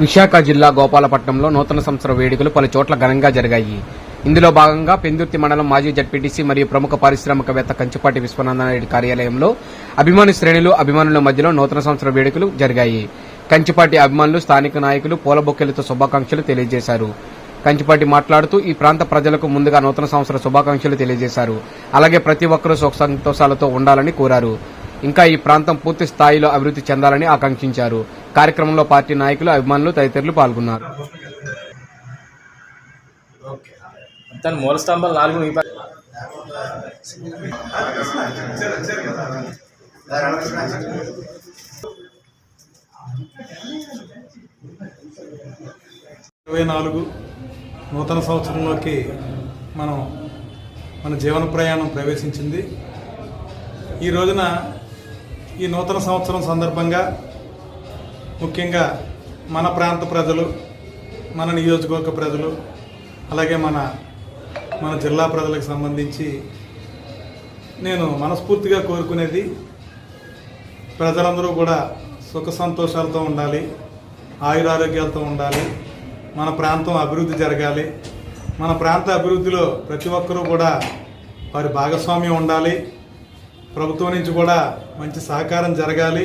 విశాఖ జిల్లా గోపాలపట్నంలో నూతన సంవత్సర వేడుకలు పలు చోట్ల ఘనంగా జరిగాయి. ఇందులో భాగంగా పెందుర్తి మండలం మాజీ జడ్పీటీసీ మరియు ప్రముఖ పారిశ్రామికవేత్త కంచిపాటి విశ్వనాథనాయుడు కార్యాలయంలో అభిమాని శ్రేణులు అభిమానుల మధ్యలో నూతన సంవత్సర వేడుకలు జరిగాయి. కంచిపాటి అభిమానులు స్థానిక నాయకులు పూల బొక్కెలతో శుభాకాంక్షలు తెలియజేశారు. కంచిపాటి మాట్లాడుతూ ఈ ప్రాంత ప్రజలకు ముందుగా నూతన సంవత్సర శుభాకాంక్షలు తెలియజేశారు. అలాగే ప్రతి ఒక్కరూ సుఖ సంతోషాలతో ఉండాలని కోరారు. ఇంకా ఈ ప్రాంతం పూర్తి స్థాయిలో అభివృద్ధి చెందాలని ఆకాంక్షించారు. కార్యక్రమంలో పార్టీ నాయకులు అభిమానులు తదితరులు పాల్గొన్నారు. తన మూల స్తంభాలు నాలుగు ఇరవై నాలుగు నూతన సంవత్సరంలోకి మనం మన జీవన ప్రయాణం ప్రవేశించింది. ఈ రోజున ఈ నూతన సంవత్సరం సందర్భంగా ముఖ్యంగా మన ప్రాంత ప్రజలు మన నియోజకవర్గ ప్రజలు అలాగే మన మన జిల్లా ప్రజలకు సంబంధించి నేను మనస్ఫూర్తిగా కోరుకునేది ప్రజలందరూ కూడా సుఖ సంతోషాలతో ఉండాలి ఆయురారోగ్యాలతో ఉండాలి మన ప్రాంతం అభివృద్ధి జరగాలి. మన ప్రాంత అభివృద్ధిలో ప్రతి ఒక్కరూ కూడా వారి భాగస్వామ్యం ఉండాలి. ప్రభుత్వం నుంచి కూడా మంచి సహకారం జరగాలి.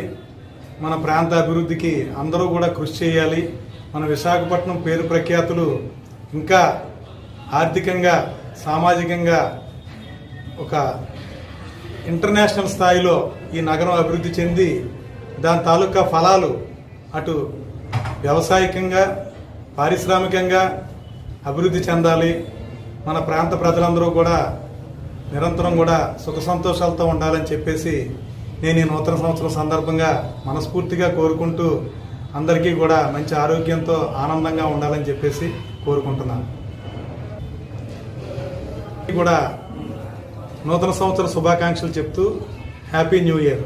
మన ప్రాంత అభివృద్ధికి అందరూ కూడా కృషి చేయాలి. మన విశాఖపట్నం పేరు ప్రఖ్యాతులు ఇంకా ఆర్థికంగా సామాజికంగా ఒక ఇంటర్నేషనల్ స్థాయిలో ఈ నగరం అభివృద్ధి చెంది దాని తాలూకా ఫలాలు అటు వ్యవసాయకంగా పారిశ్రామికంగా అభివృద్ధి చెందాలి. మన ప్రాంత ప్రజలందరూ కూడా నిరంతరం కూడా సుఖ సంతోషాలతో ఉండాలని చెప్పేసి నేను ఈ నూతన సంవత్సరం సందర్భంగా మనస్ఫూర్తిగా కోరుకుంటూ అందరికీ కూడా మంచి ఆరోగ్యంతో ఆనందంగా ఉండాలని చెప్పేసి కోరుకుంటున్నాను. కూడా నూతన సంవత్సర శుభాకాంక్షలు చెప్తూ హ్యాపీ న్యూ ఇయర్.